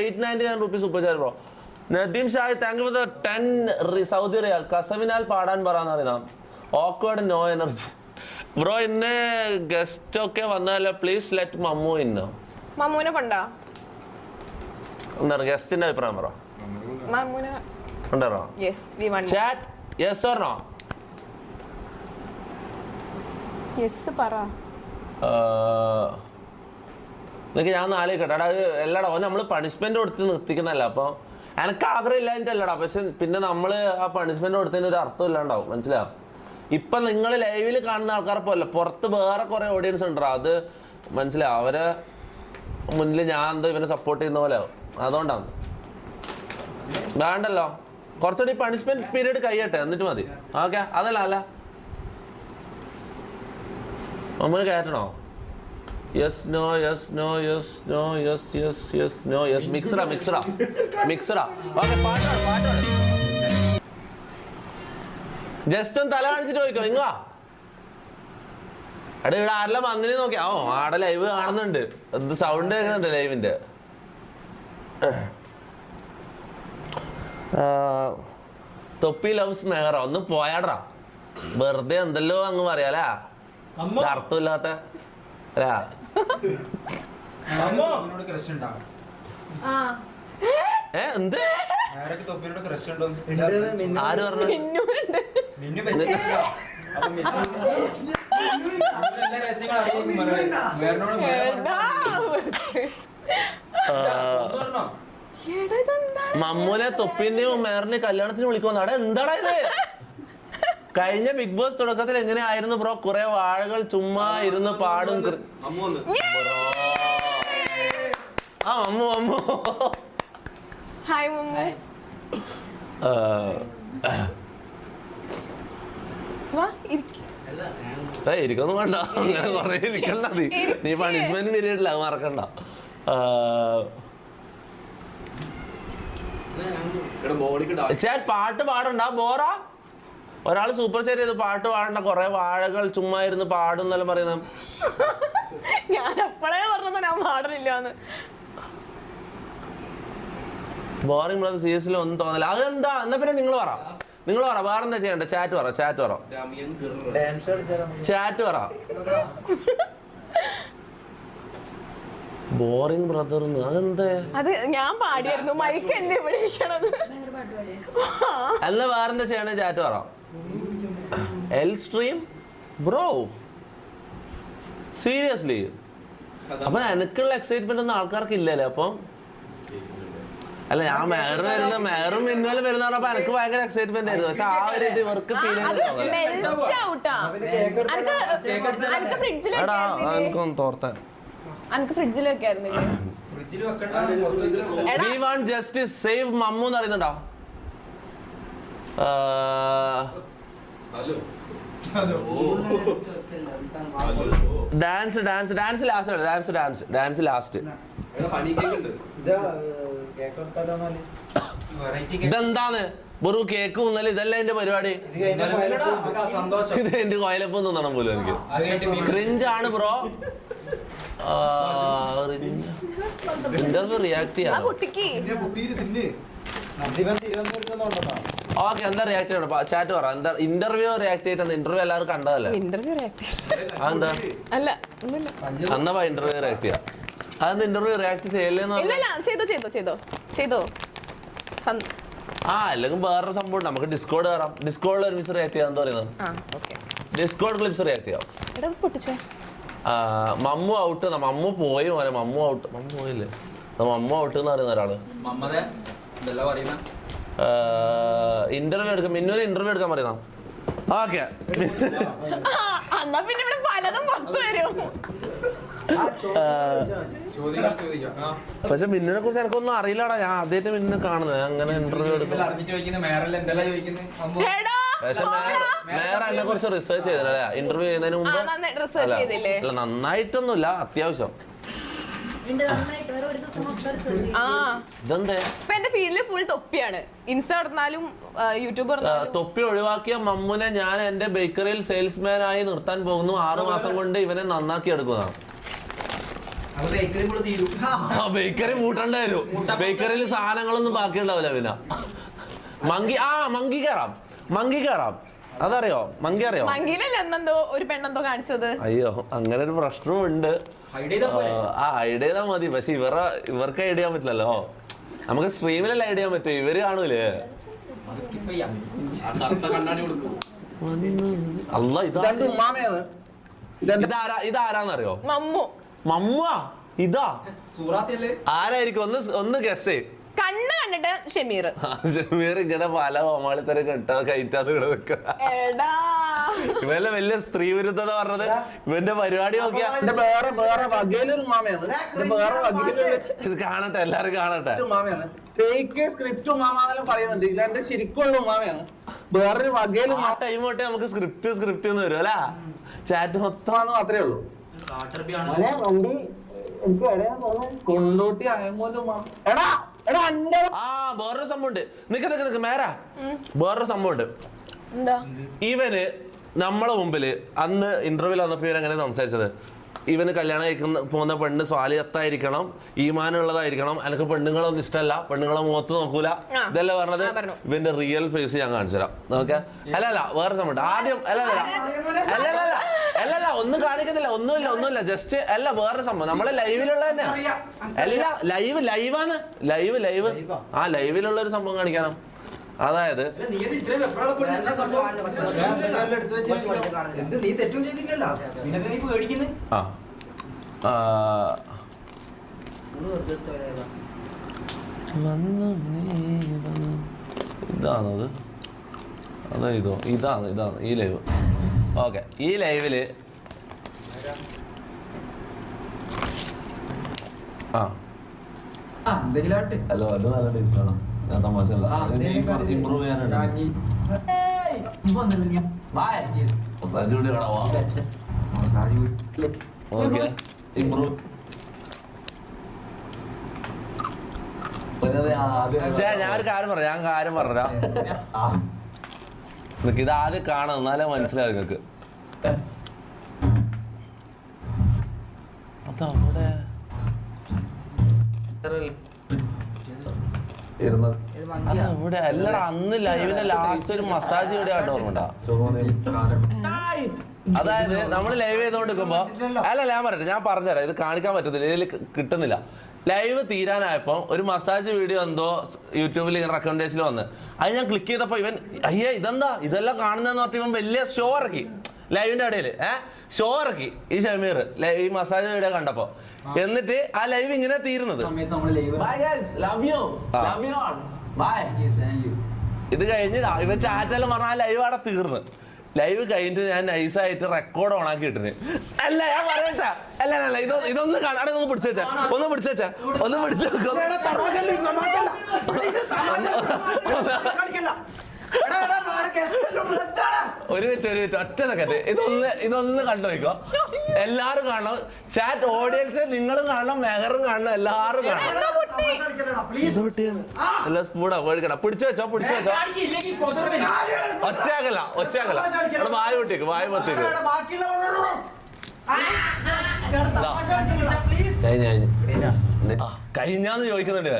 Eight ninety nine rupees super chat bro Nadeem Shai thank the ten Saudi riyal. കസവിനാൽ പാടാൻ പറയാന്ന് അറിയാം awkward no energy bro ഇന്ന് guest ഒക്കെ വന്നാലോ? Please let Mammu ഇന്ന് മമ്മൂനെ കൊണ്ടാ? എന്താണ് ഗസ്റ്റിന്റെ അഭിപ്രായം പറ. ഉണ്ടോ chat yes or no yes പറ. നിനക്ക് ഞാൻ എടാ അത് എല്ലാടാ നമ്മൾ പണിഷ്മെന്റ് കൊടുത്ത് നിർത്തിക്കുന്നല്ല അപ്പൊ? എനക്ക് ആഗ്രഹം ഇല്ലാഞ്ഞിട്ടല്ലടാ പക്ഷെ പിന്നെ നമ്മൾ ആ പണിഷ്മെന്റ് കൊടുത്തതിന് ഒരു അർത്ഥം ഇല്ലാണ്ടാവും മനസ്സിലാവും ഇപ്പൊ നിങ്ങൾ ലൈവിൽ കാണുന്ന ആൾക്കാർ പോലെ പുറത്ത് വേറെ കുറെ ഓഡിയൻസ് ഉണ്ടോ അത് മനസ്സിലാവും അവരെ മുന്നിൽ ഞാൻ എന്തോ ഇവനെ സപ്പോർട്ട് ചെയ്യുന്ന പോലെ അതുകൊണ്ടാണ്. വേണ്ടല്ലോ. കുറച്ചുകൂടി പണിഷ്മെന്റ് പീരീഡ് കഴിയട്ടെ എന്നിട്ട് മതി. ഓക്കെ അതല്ല അല്ല. നമ്മൾ കയറ്റണോ? Yes no yes no yes no yes yes yes no yes മിക്സറാ മിക്സറാ മിക്സറാ ഓക്കെ പാട്ടാണ് പാട്ടാണ് ജസ്റ്റ് ഒന്ന് തല കാണിച്ചിട്ട് ചോദിക്കോ ഇങ്ങാ? എടാ ഇവിടെ ആരെല്ലാം വന്നിനെ നോക്കി. ഓ ആടെ ലൈവ് കാണുന്നുണ്ട്. എന്ത് സൗണ്ട് കേൾക്കുന്നുണ്ട് ലൈവിന്റെ തൊപ്പി ലവ്സ് മെഹറ. ഒന്ന് പോയാടാ. വെറുതെ എന്തല്ലോ അങ്ങ് പറയാലേ. അർത്ഥമില്ലാത്ത അല്ല തൊപ്പിനോട് ക്രഷ് ഉണ്ടാവും ഏ എന്ത്? ആരൊക്കെ തൊപ്പിനോട് ക്രഷ് ഉണ്ടോ? ആര് പറഞ്ഞു മിന്നു അപ്പൊ മെസ്സി എല്ലാ രഹസ്യങ്ങളും അറിയാം ഇതെന്താണ്? മമ്മൂനെ തൊപ്പിന്റെയും മേറിന്റെ കല്യാണത്തിന് വിളിക്കുന്നു അവിടെ എന്താടാ ഇത്? കഴിഞ്ഞ ബിഗ് ബോസ് തുടക്കത്തിൽ എങ്ങനെയായിരുന്നു ബ്രോ? കുറെ വാഴകൾ ചുമ്മാ ഇരുന്ന് പാടും. ആ അമ്മു അമ്മു ഹായ് മമ്മു ആ, വാ ഇരിക്ക്. ഇരിക്കൊന്നും വേണ്ട. അങ്ങനെ കുറെ ഇരിക്കണ്ട നീ. നീ പണിഷ്മെന്റ് പീരീഡില്ല അത് മറക്കണ്ട. പാട്ട് പാടണ്ട. ബോറ. ഒരാൾ സൂപ്പർ ഷെയർ ചെയ്ത് പാട്ട് പാടണ്ട കുറെ വാഴകൾ ചുമ്മാ ഇരുന്ന് പാടും എന്നെല്ലാം പറയുന്നത്? ഞാൻ അപ്പളേ പറഞ്ഞത് ഞാൻ പാടുന്നില്ല ബോറിംഗ് ബ്രദർ സീരിയസിൽ ഒന്നും തോന്നില്ല. അതെന്താ? എന്നാ പിന്നെ നിങ്ങൾ പറ. നിങ്ങൾ പറ വേറെ എന്താ ചെയ്യണ്ട ചാറ്റ് പറ ചാറ്റ് പറ. ചാറ്റ് പറ. ബോറിംഗ് ബ്രദർ അതെന്താ? അത് ഞാൻ പാടിയായിരുന്നു. മൈക്ക് എന്നെ ഇവിടെ ഇരിക്കണത്. അല്ല വേറെന്താ ചെയ്യണേ ചാറ്റ് പറ. എൽ സ്ട്രീം ബ്രോ സീരിയസ്ലി അപ്പൊ എനിക്കുള്ള എക്സൈറ്റ്മെന്റ് ഒന്നും ആൾക്കാർക്ക് ഇല്ലല്ലേ അപ്പം? അല്ല ഞാൻ മെഹർ വരുന്ന മെഹറും മിന്നുവലും വരുന്ന പറഞ്ഞപ്പോ എനിക്ക് ഭയങ്കര എക്സൈറ്റ്മെന്റ് ആയിരുന്നു. പക്ഷെ ആ ഒരു ഇത് ഇവർക്ക് ഫീൽ എടാ എനിക്കൊന്ന് തോർത്താൻ എടാ. We want justice save Mammu എന്ന് അറിയുന്നുണ്ടോ dance dance dance last dance dance. Dance last variety ഇതെന്താണ്? വെറു കേക്ക് ഉന്നൽ ഇതല്ല എന്റെ പരിപാടി? ഇത് എന്റെ കോയലപ്പം തിന്നണം പോലും എനിക്ക്. ക്രിഞ്ചാണ് ബ്രോ എന്താ റിയാക്ട് ആ ചെയ്യാം? ഓക്കെ എന്താ റിയാക്ട് ചെയ്യണം? ചാറ്റ് പറ. എന്താ ഇന്റർവ്യൂ റിയാക്ട് ചെയ്തിട്ട് ഇന്റർവ്യൂ എല്ലാവരും കണ്ടതല്ലേ? ഇന്റർവ്യൂ റിയാക്ട് അതെന്താ? അല്ല ഒന്നുമില്ല. ഇന്റർവ്യൂ റിയാക്ട് ചെയ്യാം. അതെന്താ ഇന്റർവ്യൂ റിയാക്ട് ചെയ്യല്ലേന്ന് ഇല്ല ഇല്ല ചെയ്തോ ചെയ്തോ ചെയ്തോ. ചെയ്തോ. ആ അല്ലെങ്കിൽ വേറൊരു സംഭവം ഉണ്ട്. നമുക്ക് ഡിസ്കോഡ് കയറാം ഡിസ്കോഡിൽ ഒരുമിച്ച് റിയാക്ട് ചെയ്യാൻ പറയുന്നത്. ആ ഓക്കെ. ഡിസ്കോഡ് ക്ലിപ്സ് റിയാക്ട് ചെയ്യാം. എടാ പൊട്ടിച്ചേ. മമ്മു ഔട്ട് മമ്മു പോയി മോനെ. മമ്മു ഔട്ട് മമ്മു പോയില്ലേ? മമ്മു ഔട്ട് എന്ന് പറയുന്ന ഒരാൾ. മമ്മതെ ഇതെല്ലാം പറയുന്ന? ഇന്റർവ്യൂ എടുക്കാം മിന്നുവിന് ഇന്റർവ്യൂ എടുക്കാൻ പറയുന്ന? ഓക്കെ. എന്നാ പിന്നെ ഇവിടെ പലതും പുറത്തു വരും. പക്ഷെ മിന്നിനെ കുറിച്ച് എനിക്കൊന്നും അറിയില്ലടാ. ഞാൻ ആദ്യമായിട്ട് മിന്നിനെ കാണുന്നത്. അങ്ങനെ ഇന്റർവ്യൂ എടുക്കും. പക്ഷെ എന്നെ കുറിച്ച് റിസർച്ച് ചെയ്തില്ലേ ഇന്റർവ്യൂ ചെയ്യുന്നതിന് മുമ്പ് അല്ല നന്നായിട്ടൊന്നുമില്ല അത്യാവശ്യം. ആ. ഇതെന്തേ? ഇപ്പൊ എന്റെ ഫീൽഡിൽ ഫുൾ തൊപ്പിയാണ്. ഇൻസ്റ്റ നടന്നാലും യൂട്യൂബ് തൊപ്പി ഒഴിവാക്കിയ മമ്മുനെ ഞാൻ എന്റെ ബേക്കറിയിൽ സെയിൽസ്മാൻ ആയി നിർത്താൻ പോകുന്നു. ആറു മാസം കൊണ്ട് ഇവനെ നന്നാക്കി എടുക്കുന്നതാണ്. ബേക്കറി മൂട്ടണ്ട വരും. ബേക്കറിയിൽ സാധനങ്ങളൊന്നും ബാക്കി ഉണ്ടാവില്ല പിന്നെ. മങ്കി ആ മങ്കി കയറാം മങ്കി കയറാം അതറിയോ? മങ്കി അറിയോ? മങ്കിയിലല്ലോ എന്നെന്തോ ഒരു പെണ്ണെന്തോ കാണിച്ചത്? അയ്യോ അങ്ങനെ ഒരു പ്രശ്നവും ഹൈഡ് ആ ഐഡിയ ചെയ്താൽ മതി. പക്ഷെ ഇവരുടെ ഇവർക്ക് ഐഡിയ ചെയ്യാൻ പറ്റില്ലല്ലോ. നമുക്ക് സ്ട്രീമിലല്ല ഐഡിയ ചെയ്യാൻ പറ്റും? ഇവർ കാണൂലേ? അത് സ്കിപ്പ് ചെയ്യാം. അല്ല ഉമ്മാമയാണ് ഇതാരാ ഇതാരാന്നറിയോ? മമ്മു. മമ്മ ഇതാ? ആരായിരിക്കും? ഒന്ന് ഒന്ന് ഗസ് കണ്ണ് കണ്ടിട്ട് ഷമീർ. ഷമീർ ഇങ്ങനെ പല കോമാളിത്തരം കെട്ടാ കയറ്റാതെ ഇവിടെ നിൽക്കുക ഇവന്റെ വലിയ സ്ത്രീ വിരുദ്ധത പറഞ്ഞത് ഇവന്റെ പരിപാടി നോക്കിയാ. എന്റെ വേറെ വേറെ വകയിലൊരു മാമയാണ് എന്റെ വേറെ വകയിലൊരു ഇത് കാണട്ടെ എല്ലാരും കാണട്ടെ. സ്ക്രിപ്റ്റ് പറയുന്നുണ്ട്. ഇതെന്റെ ശരിക്കുള്ള വേറൊരു വകയിൽ ആ ടൈം തൊട്ടേ നമുക്ക് സ്ക്രിപ്റ്റ് സ്ക്രിപ്റ്റ് എന്ന് വരും അല്ല? ചാറ്റ് മാത്രമേ ഉള്ളൂ. കൊണ്ടോട്ടി എടാ എടാ ആ വേറൊരു സംഭവം ഉണ്ട് നിക്ക് നിക്ക് നിക്ക് മേരാ. വേറൊരു സംഭവം ഉണ്ട് എന്താ? ഇവന് നമ്മളെ മുമ്പിൽ അന്ന് ഇന്റർവ്യൂവിൽ വന്നപ്പോ ഇവർ എങ്ങനെ സംസാരിച്ചത്? ഇവന് കല്യാണം കഴിക്കുന്ന പോകുന്ന പെണ്ണ് സ്വാലിയത്തായിരിക്കണം ഈമാനുള്ളതായിരിക്കണം എനിക്ക് പെണ്ണുങ്ങളൊന്നും ഇഷ്ടമല്ല പെണ്ണുങ്ങളെ മുഖത്ത് നോക്കൂല. ഇതല്ലേ പറഞ്ഞത്? ഇവന്റെ റിയൽ ഫേസ് ഞാൻ കാണിച്ചുതരാം നമുക്ക് അല്ല അല്ല വേറെ സംഭവം ആദ്യം അല്ല അല്ല അല്ല അല്ല അല്ല അല്ല അല്ല ഒന്നും കാണിക്കുന്നില്ല ഒന്നുമില്ല ഒന്നുമില്ല. ജസ്റ്റ് അല്ല വേറെ സംഭവം. നമ്മളെ ലൈവിലുള്ള തന്നെ. അല്ല ലൈവ് ലൈവാണ് ലൈവ് ലൈവ് ആ. ലൈവിലുള്ള ഒരു സംഭവം കാണിക്കാനോ അതായത്. ഇതാണത്. അതാ ഇതോ? ഇതാണ് ഇതാണ്. ഈ ലൈവ്. ഓക്കെ. ഈ ലൈവിൽ ആ. ആ എന്തെങ്കിലും ആട്ടെ ഹലോ അത് നല്ല ടേസ്റ്റ് ആണ്? തമാശ. ഇമ്പ്രൂവ് ചെയ്യാനുണ്ട് ഇമ്പ്രൂവ് ഞാൻ ഒരു കാര്യം പറ ഞാൻ കാര്യം പറഞ്ഞാ ഇത് ആദ്യം കാണാം എന്നാലേ മനസ്സിലാവും നിങ്ങക്ക് അതവിടെ അല്ലടാ അന്ന് ലൈവിന്റെ ലാസ്റ്റ് ഒരു മസാജ് ഇവിടെ ആയിട്ട് ഓർമ്മണ്ടാ അതായത് നമ്മൾ ലൈവ് ചെയ്തോണ്ടിരിക്കുമ്പോ അല്ല ഞാൻ പറയട്ടെ ഞാൻ പറഞ്ഞുതരാം. ഇത് കാണിക്കാൻ പറ്റത്തില്ല ഇതിൽ കിട്ടുന്നില്ല. ലൈവ് തീരാനായപ്പോ ഒരു മസാജ് വീഡിയോ എന്തോ യൂട്യൂബിൽ ഇങ്ങനെ റെക്കമെൻഡേഷൻ വന്ന്. അത് ഞാൻ ക്ലിക്ക് ചെയ്തപ്പോ ഇവൻ അയ്യേ ഇതെന്താ? ഇതെല്ലാം കാണുന്നതെന്ന് പറഞ്ഞിട്ട് ഇവൻ വലിയ ഷോ ഇറക്കി. ലൈവിന്റെ ഇടയിൽ ഏഹ് ഷോ ഇറക്കി ഈ ഷമീർ ഈ മസാജ് വീഡിയോ കണ്ടപ്പോ. എന്നിട്ട് ആ ലൈവ് ഇങ്ങനെ തീരുന്നത്. ലൈവ് താങ്ക് യു ഇത് കഴിഞ്ഞ് ഇവൻ ചാറ്റെല്ലാം പറഞ്ഞാൽ ലൈവ് അവിടെ തീർന്ന്. ലൈവ് കഴിഞ്ഞിട്ട് ഞാൻ നൈസായിട്ട് റെക്കോർഡ് ഓൺ ആക്കി ഇട്ടിന്. അല്ല ഞാൻ പറയട്ടെ. അല്ല അല്ല ഇത് ഇതൊന്ന് കാണാൻ ഒന്ന് പിടിച്ചു വെച്ചാ. ഒന്ന് പിടിച്ചു വെച്ചാ. ഒന്ന് പിടിച്ചു ഒരു മിനിറ്റ് ഒരു മിനിറ്റ് ഒറ്റ സെക്കൻഡ്. ഇതൊന്ന് ഇതൊന്ന് കണ്ടു നോക്കോ എല്ലാരും കാണണം. ചാറ്റ് ഓഡിയൻസ് നിങ്ങളും കാണണം മെഹറും കാണണം എല്ലാരും കാണണം. എല്ലാ സ്പൂണാ പേടിക്കണ്ട. പിടിച്ചു വെച്ചോ പിടിച്ചു വെച്ചോ. ഒച്ചയാകല അവിടെ വായ പൊട്ടിക്ക് വായ പൊത്തിക്ക് കഴിഞ്ഞാന്ന് ചോദിക്കുന്നുണ്ട്.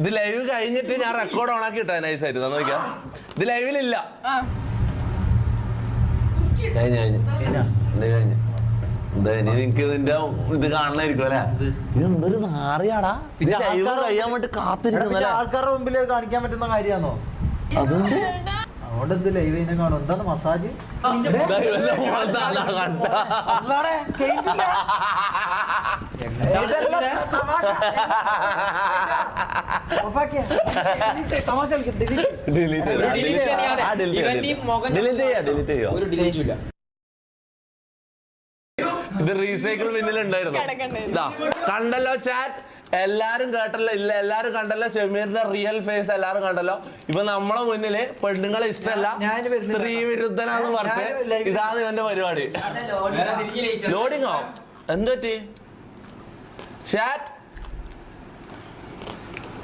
ഇത് ലൈവ് കഴിഞ്ഞിട്ട് ഞാൻ റെക്കോർഡ് ഓൺ ആക്കി ഇട്ടാ നൈസായിട്ട് നോക്കിയാ ഇത് ലൈവിലില്ല ആ. കഴിഞ്ഞ കഴിഞ്ഞ് കഴിഞ്ഞ് എനിക്ക് ഇതിന്റെ ഇത് കാണണായിരിക്കും അല്ലെ? ഇത് എന്തൊരു നാറിയാടാ? കഴിയാൻ വേണ്ടി കാത്തിരിക്കുന്നല്ലേ? ആൾക്കാരുടെ മുമ്പിൽ കാണിക്കാൻ പറ്റുന്ന കാര്യമാണോ? അതുകൊണ്ട്? അതുകൊണ്ട് എന്ത് ലൈവ് ഇതിനെ കാണും? എന്താണ് മസാജ്? ദാ ചെയ്യാ, ഇത് റീസൈക്കിൾ. കണ്ടല്ലോ ചാറ്റ് എല്ലാരും കേട്ടല്ലോ ഇല്ല എല്ലാരും കണ്ടല്ലോ? ഷമീറിന്റെ റിയൽ ഫേസ് എല്ലാരും കണ്ടല്ലോ? ഇപ്പൊ നമ്മളെ മുന്നിൽ പെണ്ണുങ്ങളെ ഇഷ്ടമല്ല. സ്ത്രീ വിരുദ്ധനാന്ന് പറഞ്ഞ് ഇതാണ് ഇവന്റെ പരിപാടി. ലോഡിംഗ് ആവും ലയിച്ചത്. ലോഡിങ്ങോ എന്ത് പറ്റി? ചാറ്റ്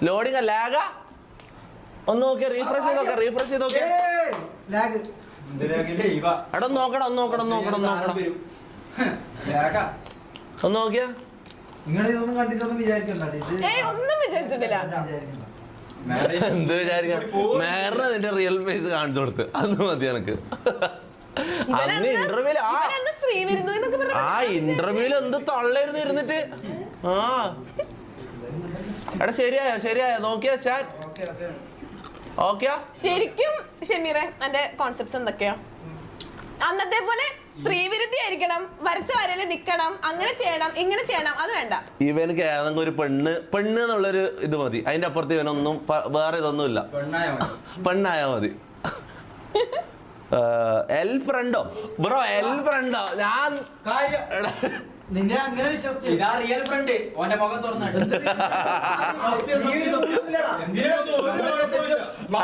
ലോഡിംഗ് ലാഗ ഒന്ന് നോക്കിയ റീഫ്രഷ് ചെയ്ത് നോക്കാം റീഫ്രഷ് ചെയ്ത് നോക്കിയ? എടാ ഒന്ന് നോക്കണം ഒന്ന് നോക്കണം ഒന്ന് നോക്കണം ഒന്ന് നോക്കണം. ഒന്ന് നോക്കിയ. നിങ്ങൾ ഇതൊന്നും കണ്ടിട്ടൊന്നും വിചാരിക്കണ്ട ഇത് ഏയ് ഒന്നും വിചാരിച്ചിട്ടില്ല. എന്ത് വിചാരിക്കാം? മേറിന് നിന്റെ റിയൽ ഫേസ് കാണിച്ചു കൊടുത്ത്. അന്ന് മതി എനക്ക്. അന്ന് ഇന്റർവ്യൂൽ ആ ആ ഇന്റർവ്യൂൽ എന്ത് തള്ളായിരുന്നു ഇരുന്നിട്ട്? ആ. എടാ ശരിയായോ ശരിയായോ. നോക്കിയാ ചാറ്റ് ശരിക്കും ഷെമീറെ എന്റെ കോൺസെപ്റ്റ്സ് എന്തൊക്കെയാ? അന്നത്തെ പോലെ സ്ത്രീ വിരുദ്ധി ആയിരിക്കണം വരച്ച വരൽ നിക്കണം അങ്ങനെ ചെയ്യണം ഇങ്ങനെ ചെയ്യണം അത് വേണ്ട. ഇവനക്ക് ഏതെങ്കിലും ഒരു പെണ്ണ് പെണ്ണ് എന്നുള്ളൊരു ഇത് മതി. അതിന്റെ അപ്പുറത്ത് ഇവനൊന്നും വേറെ പെണ്ണായ മതി. പെണ്ണായാ മതി. എൽ ഫ്രണ്ടോ? ബ്രോ എൽ ഫ്രണ്ടോ? ഞാൻ നിന്നെ അങ്ങനെ വിശ്വസിച്ചു. ഇതാ റിയൽ ഫ്രണ്ട് ഓന്റെ മുഖം തുറന്നിട്ട്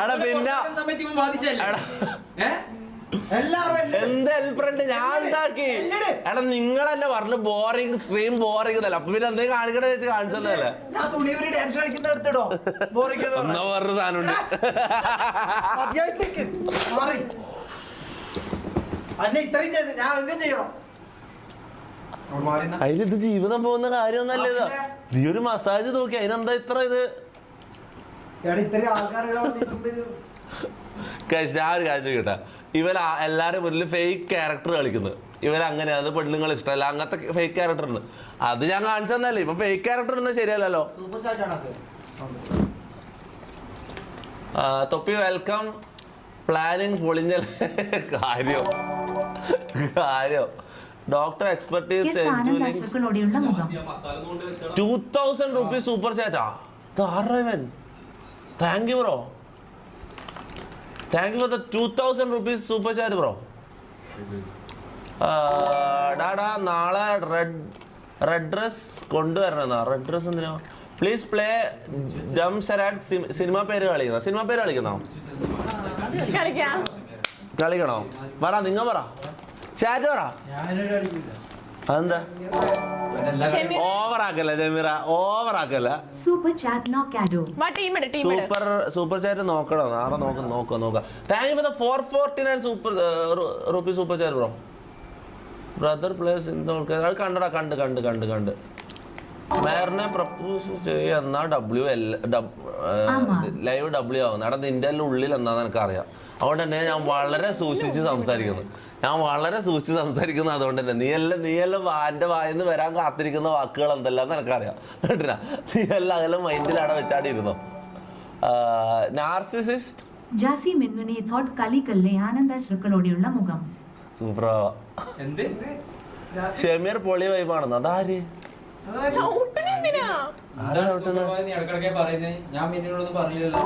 എടാ പിന്നെ? സമയത്ത് ഇവൻ ബാധിച്ചല്ലേ? എന്ത് എൽ ഫ്രണ്ട് ഞാൻ ഉണ്ടാക്കി. എടാ നിങ്ങളല്ലേ പറഞ്ഞു ബോറിംഗ് സ്ട്രീം ബോറിംഗ് എന്നല്ല. അപ്പൊ പിന്നെ എന്തെങ്കിലും കാണിക്കണേ വെച്ച് കാണിച്ചതല്ലേ? എടുത്തിടോ ഒന്നോ വേറൊരു സാധനം ഉണ്ട്. അന്നെ ഇത്രയും ചെയ്ത് ഞാൻ എങ്ങനെ ചെയ്യണം. അതിലിത് ജീവിതം പോകുന്ന കാര്യം നീ ഒരു മസാജ് നോക്കി അതിനെന്താ ഇത്ര ഇത്? ഞാൻ ഒരു കാര്യം കേട്ടാ ഇവർ എല്ലാരും മുന്നിൽ ഫേക്ക് ക്യാരക്ടർ കളിക്കുന്നത് ഇവരങ്ങനെ അത് പെണ്ണുങ്ങൾ ഇഷ്ടമല്ല അങ്ങനത്തെ ഫേക്ക് ക്യാരക്ടർ ഉണ്ട്. അത് ഞാൻ കാണിച്ചതന്നല്ലേ ഇപ്പൊ ഫേക്ക് ക്യാരക്ടർ ഒന്നും ശരിയല്ലല്ലോ. സൂപ്പർ സ്റ്റാർ ആണൊക്കെ ആ, തൊപ്പി വെൽക്കം പ്ലാനിങ് പൊളിഞ്ഞല്ലേ കാര്യം. കാര്യം. Doctor expertise two thousand rupees super ചാറ്റാ താറവൻ thank you bro thank you for the two thousand rupees super chat bro ഡാടാ നാളെ റെഡ് റെഡ് ഡ്രസ് കൊണ്ടുവരണം റെഡ് ഡ്രസ് എന്തിനാ? പ്ലീസ് പ്ലേ ഡം ശരാഡ് സിനിമ പേര് കളിക്കുന്ന? സിനിമ പേര് കളിക്കുന്നോ? കളിക്കാം. കളിക്കണോ? പറ നിങ്ങൾ പറ. ചാറ്റ് പറ. ഞാനൊരു അതെന്താ? ആക്കല്ല ജമീറ? ഓവർ ആക്കല്ല? സൂപ്പർ ചാറ്റ് നോ കാഡോ വാ ടീം ഇട് ടീം ഇട്. സൂപ്പർ സൂപ്പർ ചാറ്റ് നോക്കണം? നാളെ നോക്ക നോക്ക നോക്ക. Thank you for the four forty nine super rupee super chat bro brother place അത് കണ്ടടാ കണ്ട് കണ്ട് കണ്ട് കണ്ട്. മേറിനെ പ്രപ്പോസ് ചെയ്യുന്ന ഡബ്ല്യു എൽ ലൈവ് ഡബ്ല്യു ആവുന്ന. അവിടെ നിന്റെ ഉള്ളിൽ എന്നാന്ന് എനിക്ക് അറിയാം അതുകൊണ്ട് തന്നെ ഞാൻ വളരെ സൂക്ഷിച്ച് സംസാരിക്കുന്നു. ഞാൻ വളരെ സൂക്ഷിച്ച് സംസാരിക്കുന്ന അതുകൊണ്ട് തന്നെ. നീ എല്ലാം നീ എല്ലാം വാന്റെ വായിന്ന് വരാൻ കാത്തിരിക്കുന്ന വാക്കുകൾ എന്തെല്ലാം എനിക്കറിയാം. കേട്ടിനാ നീ എല്ലാം അതെല്ലാം മൈൻഡിൽ അവിടെ വെച്ചാടി ഇരുന്നോ നാർസിസിസ്റ്റ് ജാസി മിന്നുനി തോട്ട് കലിക്കല്ലെ ആനന്ദാശ്രുക്കളോടെയുള്ള മുഖം. എന്ത്? ഷമീർ പൊളി വൈബാണെന്ന് അതാര്? ചവിട്ടണ ഇടക്കിടക്കെ പറയുന്നത് ഞാൻ മിന്നിനോടൊന്നും പറഞ്ഞില്ലല്ലോ.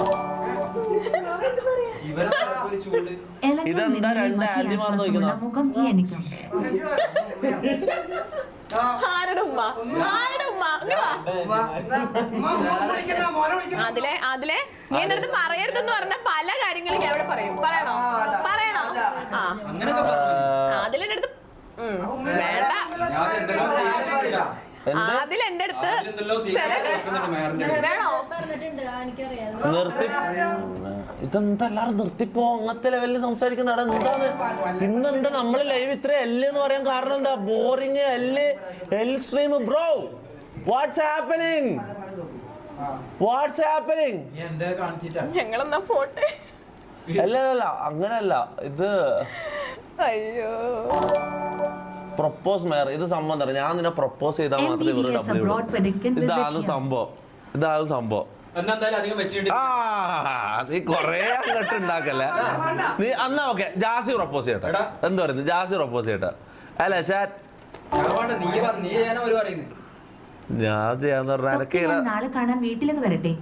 ഇവരെ ഒരു ചൂട്. ഇതെന്താ രണ്ട് നോക്കുന്നോ? മുഖം ഈ എനിക്കും. അതിലെ അതിലെ നീ എന്റെ അടുത്ത് പറയരുതെന്ന് പറഞ്ഞ പല കാര്യങ്ങളും ഞാൻ ഇവിടെ പറയും. പറയണോ? പറയണോ? ആ. അങ്ങനൊക്കെ പറഞ്ഞു അതിലെ അടുത്ത് ഉം, വേണ്ട. അതിൽ എന്റെ അടുത്ത് നിർത്തി. ഇതെന്താ എല്ലാരും നിർത്തിപ്പോ? അങ്ങനത്തെ ലെവലിൽ സംസാരിക്കുന്ന അവിടെ എന്താണ്? ഇന്നെന്താ നമ്മൾ ലൈവ് ഇത്ര എല്ല് എന്ന് പറയാൻ കാരണം എന്താ? ബോറിങ് എല്ല് L stream bro what's happening what's happening ഞങ്ങളെന്നാ പോട്ടെ? അല്ല അല്ല, അല്ല അങ്ങനല്ല. ഇത് അയ്യോ. പ്രൊപ്പോസ് മേർ ഇത് സംഭവം തരാം ഞാൻ നിന്നെ പ്രൊപ്പോസ് ചെയ്താൽ മാത്രമേ ഇവർ MBBS ഡബ്ല്യൂ ഇതാണ് സംഭവം. ഇതാണ് സംഭവം. നീ കൊറേ അങ്ങോട്ട് ഉണ്ടാക്കല്ലേ? നീ അന്നാ ഓക്കെ ജാസി പ്രൊപ്പോസ് ചെയ്യട്ടെ. എടാ. എന്ത് പറയുന്നു? ജാസി പ്രൊപ്പോസ് ചെയ്യട്ടെ. അല്ല ചാറ്റ്? ഞാൻ വേണ്ട നീ പറ നീ ഒരു പറയുന്നത് ഞാൻ ചെയ്യാന്ന് പറഞ്ഞാൽ എനക്ക് ഞാൻ നാളെ വരട്ടെ.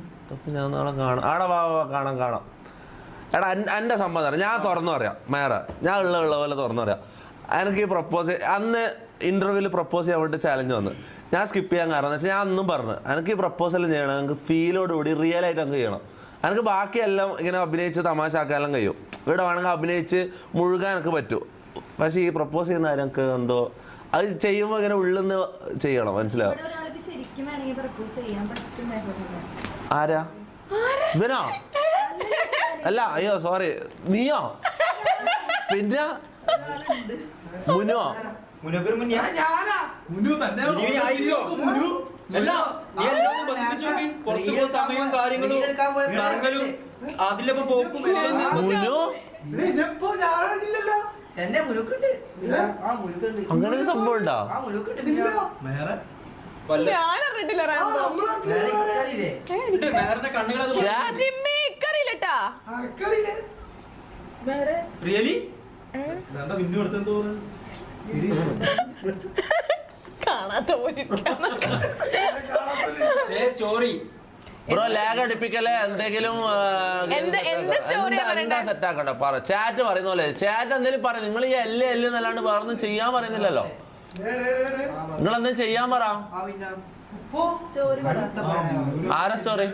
ഞാൻ നാളെ കാണാം. ആടെ വാ വാ, കാണാം കാണാം. എടാ എൻ- എന്റെ സംഭവം തന്നെ ഞാൻ തുറന്നു പറയാം മേറെ ഞാൻ ഉള്ള ഉള്ള പോലെ തുറന്നു പറയാം. എനിക്ക് ഈ പ്രപ്പോസ് അന്ന് ഇന്റർവ്യൂവിൽ പ്രപ്പോസ് ചെയ്യാൻ വേണ്ടി ചാലഞ്ച് വന്നു. ഞാൻ സ്കിപ്പ് ചെയ്യാൻ കാരണം എന്ന് വെച്ചാൽ ഞാൻ അന്നും പറഞ്ഞു എനിക്ക് ഈ പ്രപ്പോസൽ ചെയ്യണം എനിക്ക് ഫീലോട് കൂടി റിയൽ ആയിട്ട് നമുക്ക് ചെയ്യണം. എനിക്ക് ബാക്കിയെല്ലാം ഇങ്ങനെ അഭിനയിച്ച് തമാശ ആക്കാനെല്ലാം കഴിയും. ഇവിടെ വേണമെങ്കിൽ അഭിനയിച്ച് മുഴുകാൻ എനിക്ക് പറ്റും. പക്ഷേ ഈ പ്രപ്പോസ് ചെയ്യുന്ന കാര്യം എനിക്ക് എന്തോ അത് ചെയ്യുമ്പോൾ ഇങ്ങനെ ഉള്ളിൽ നിന്ന് ചെയ്യണം മനസ്സിലാവും ഒരാൾക്ക് ശരിക്കും വേണമെങ്കിൽ പ്രപ്പോസ് ചെയ്യാൻ പറ്റും മേഘമല്ലേ? ആരാ? ഇവനോ? അല്ല അയ്യോ സോറി നീയോ? പിന്നെ? മുനോ? മുനഫിർ ഇനി ആയില്ലോ? അല്ല നീ എല്ലാം പുറത്തു സമയവും കാര്യങ്ങളും കറങ്ങലും അതിലപ്പോ പോക്കും. മുനു. ഇതിപ്പോ എന്റെ ആ അങ്ങനെ ഒരു സംഭവം ഉണ്ടോ? ആ വേറെ? കാണാത്ത സ്റ്റോറി ബ്രോ ലാഗ് അടുപ്പിക്കല്ലേ? എന്തെങ്കിലും എന്ത്- സെറ്റ് ആക്കണ്ട പറ. ചാറ്റ് പറയുന്ന പോലെ. ചാറ്റ് എന്തെങ്കിലും പറയും നിങ്ങൾ ഈ എല്ല് എല്ല് എന്നല്ലാണ്ട് വേറൊന്നും ചെയ്യാൻ പറയുന്നില്ലല്ലോ. നിങ്ങൾ എന്തെങ്കിലും ചെയ്യാൻ പറ. ആ പിന്നെ സ്റ്റോറി ആരാ സ്റ്റോറി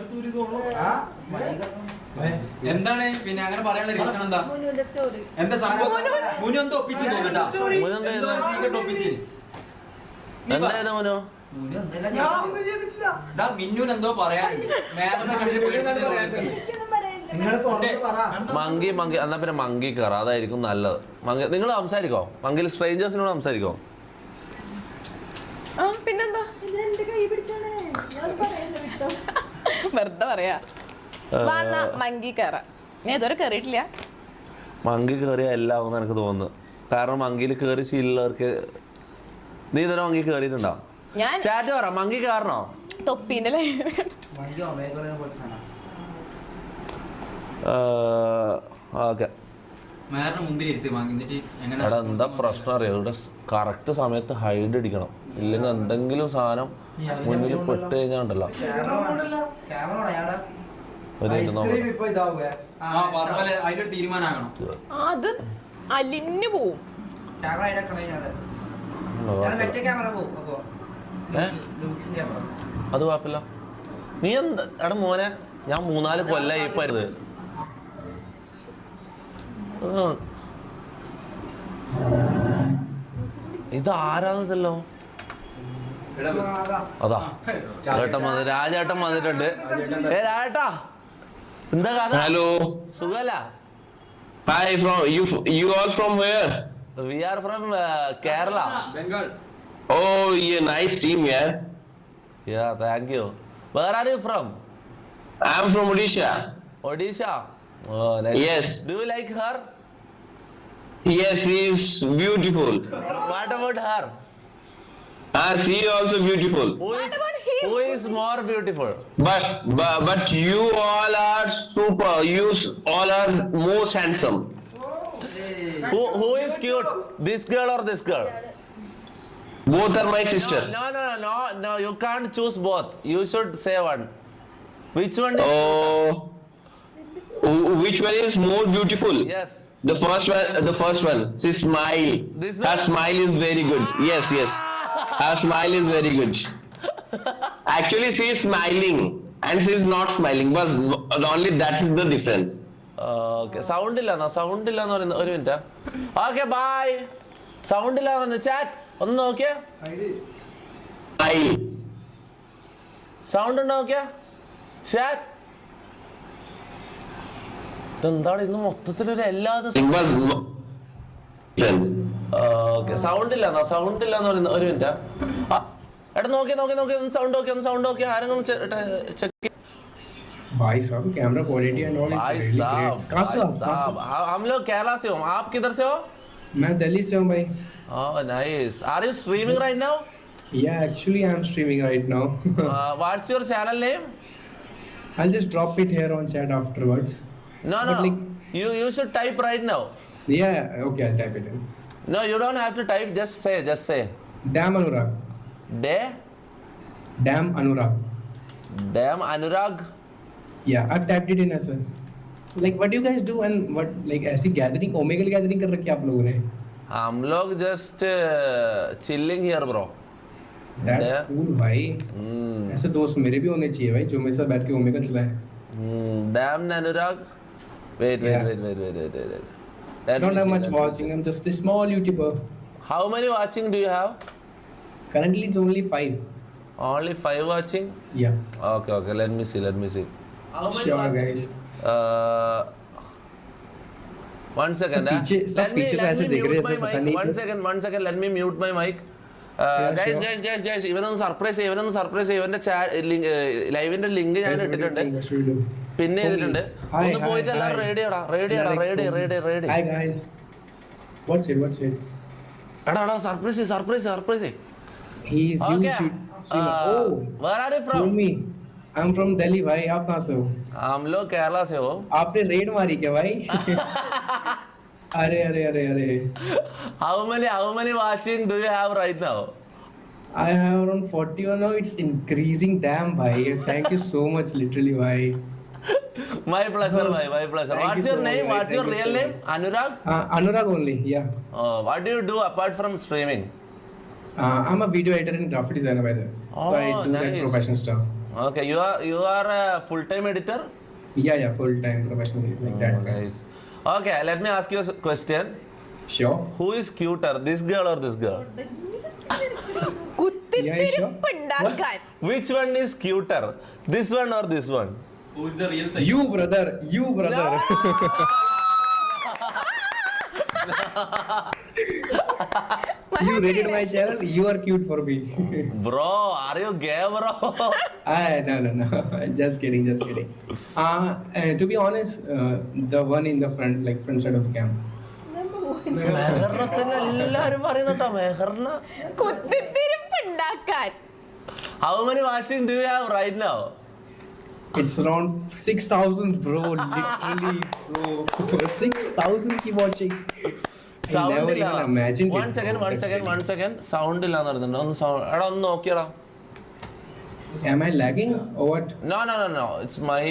എന്താണ്? പിന്നെ അങ്ങനെ പറയാനുള്ള റീസൺ എന്താ? എന്താ സംഭവം? മുനു എന്തോ ഒപ്പിച്ചു ചെയ്തത്? സീക്രട്ട് ഒപ്പിച്ച്? മോനു. മിന്നുൻ എന്തോ പറയാൻ. കണ്ടിട്ട് പേടിച്ചിട്ട് മങ്കി മങ്കി. എന്നാ പിന്നെ മങ്കി കയറ അതായിരിക്കും നല്ലത്. മങ്കി നിങ്ങൾ സംസാരിക്കോ? മങ്കിൽ സ്ട്രേഞ്ചേഴ്സിനോട് സംസാരിക്കോ? പിന്നെന്താ? വെറുതെ പറയാ. മങ്കി കയറാം ഞാൻ ഇതുവരെ കയറിയിട്ടില്ല മങ്കി കയറിയ എല്ലാം എനിക്ക് തോന്നുന്നു. കാരണം മങ്കിയിൽ കയറി ശീലമുള്ളവർക്ക് നീ ഇതുവരെ മങ്കി കയറിയിട്ടുണ്ടോ ഞാൻ ചാറ്റ് പറ മങ്കി കയറണോ തൊപ്പിന്റെ ഓക്കെ. എടാ എന്താ പ്രശ്നം അറിയോ? ഇവിടെ കറക്റ്റ് സമയത്ത് ഹൈഡ് അടിക്കണം. ഇല്ലെങ്കിൽ എന്തെങ്കിലും സാധനം മുന്നിൽ പെട്ട് കഴിഞ്ഞാൽ ഉണ്ടല്ലോ ഒരു അത് അലിഞ്ഞു പോവും. അത്. കുഴപ്പമില്ല നീ എന്താ എടാ മോനെ ഞാൻ മൂന്നാൽ കൊല്ലായി ഇപ്പൊ ഇത്. ഇത് ആരാന്നതല്ലോ? എടാ, അതാ. ചേട്ടൻ രാജേട്ടൻ വന്നിട്ടുണ്ട്. ഏ രാജേട്ടാ. എന്താ കഥ Hello. സുഖല്ല Hi, from you. You all from where? We are from Kerala Bengal Oh, yeah, nice team, yeah. Yeah thank you where are you from I'm from Odisha. Odisha Yes. Do you like her Yes, she is beautiful. What about her Ah, she also beautiful. What about him? Who is more beautiful? But, but but you all are super. You all are most handsome. Who who is cute? This girl or this girl? Both are my sister. No, no, no, no, no. You can't choose both. You should say one. Which one? Is Oh, wh- which one is more beautiful? Yes. The first one. The first one. She smile. This Her smile is very good. Yes, yes. Her smile is very good. Actually, she is smiling and she is not smiling. But only that is the difference. Okay sound ഇല്ല sound ഇല്ല എന്ന് പറയുന്ന ഒരു minute okay bye sound ഇല്ല പറയുന്നത് chat ഒന്ന് നോക്കിയേ. Sound ഉണ്ടോ നോക്കിയേ ചാറ്റ് എന്താണ് ഇന്ന് മൊത്തത്തിലൊരു എല്ലാ It was no- difference. Okay sound ഇല്ല സൗണ്ട് ഇല്ല എന്ന് പറയുന്ന ഒരു മിനിറ്റ് എടാ നോക്കി നോക്കി നോക്കി ഒന്ന് സൗണ്ട് നോക്കി ഒന്ന് സൗണ്ട് നോക്കി ആരെങ്കിലും ചെക്ക് भाई साहब camera quality and all is भाई रियली साहब ग्रेट कहाँ से भाई हो कहाँ से साहब हम- हम लोग केरला से हो आप किधर से हो हो? मैं दिल्ली से हूँ भाई Oh, nice. Are you streaming right now? या actually I am streaming right now Uh, what's your channel name? I just drop it here on chat afterwards No, no, But no. like- You you should type right now. या okay I type it in No, you don't have to type. Just say, just say. Damn Anurag Day, damn Anurag damn Anurag. Yeah I typed it in as well like what you guys do and what like ऐसी gathering Omegle gathering कर रखी है आप लोगों ने हम लोग just uh, chilling here, bro. That's Yeah. Cool भाई Hmm. ऐसे दोस्त मेरे भी होने चाहिए भाई जो मेरे साथ बैठ के ओमेगल चलाए Hmm. Damn Anurag. Wait, wait, Yeah. wait, wait, wait, wait, wait, wait. That's don't have much watching. I'm just a small YouTuber. How many watching do you have? Currently, it's only five. Only five watching? Yeah. Okay, okay. Let me see. Let me see. How many sure, guys. Uh, one second. Uh, piche, let me, let me mute my mic. One second. One second. Let me mute my mic. Guys guys guys guys ഇവനൊന്ന് surprise ഇവനൊന്ന് surprise ഇവന്റെ ലൈവിന്റെ link ഞാൻ ഇട്ടിട്ടുണ്ട് think? What should we do? പിന്നെ For me. ചെയ്തിട്ടുണ്ട് Hi, ഒന്ന് hi, പോയിട്ട് എല്ലാം hi. റെഡി ആടാ റെഡി ആടാ Alex ready told me. Ready ready Hi guys. What's it? What's it? എടാ എടാ surprise surprise surprise He's you Okay. should. Uh, oh, where are you told from? me. I'm from Delhi, भाई. आप कहाँ से हो? हम लोग केरला से हो आपने रेड मारी क्या भाई? अरे अरे अरे अरे. How many how many watching do you have right now? I have around 41 now. It's increasing. Damn, bhai. Thank you so much, literally, bhai. my pleasure no. my, my pleasure Thank what's you your so name what's Thank your real so name anurag uh, anurag only yeah uh, what do you do apart from streaming uh, i'm a video editor and graphic designer by the way oh, so i do nice. that professional stuff okay you are you are a full-time editor yeah yeah full-time professional like oh, that nice guy. okay let me ask you a question sure who is cuter this girl or this girl yeah, sure. What? which one is cuter this one or this one Who is the real psycho? You, brother. You, brother. you rated my channel. You are cute for me. Bro, are you gay, bro? I no, no, no. just kidding, just kidding. Uh, uh, to be honest, uh, the one in the front, like front side of the camp. മെഹറിനെ എല്ലാരും പറയുന്നുട്ടോ മെഹറിന കുത്തിത്തിരിപ്പുണ്ടാക്കാൻ How many watching do you have right now? It's around 6,000, bro. Literally, bro. 6,000 keep watching. I Sound never ഇല്ല even imagined one it, second bro. One That's second very- one second sound ഇല്ലാന്ന് പറയുന്നുണ്ട് ഒന്ന് sound എടാ ഒന്ന് നോക്കിയടാ Am I lagging or what? No no no no it's my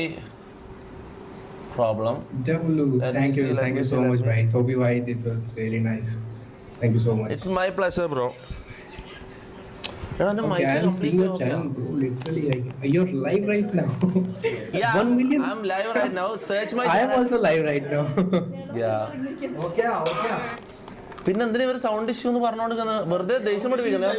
problem W. Let me Thank see, you. let Thank me you see, so let much, me bhai. Toby, bhai, this was really nice. Thank you so much. It's my pleasure bro എടാ എന്റെ Okay, I'm seeing your channel, bro. Literally, like, you're live right now. One million. I'm live right now. Search my I am also live right now. Yeah. Okay okay പിന്നെ എന്തിനാ ഇവർ sound issue എന്ന് പറഞ്ഞോണ്ടിരിക്കുന്നത് വെറുതെ ദേഷ്യം പഠിപ്പിക്കുന്നത്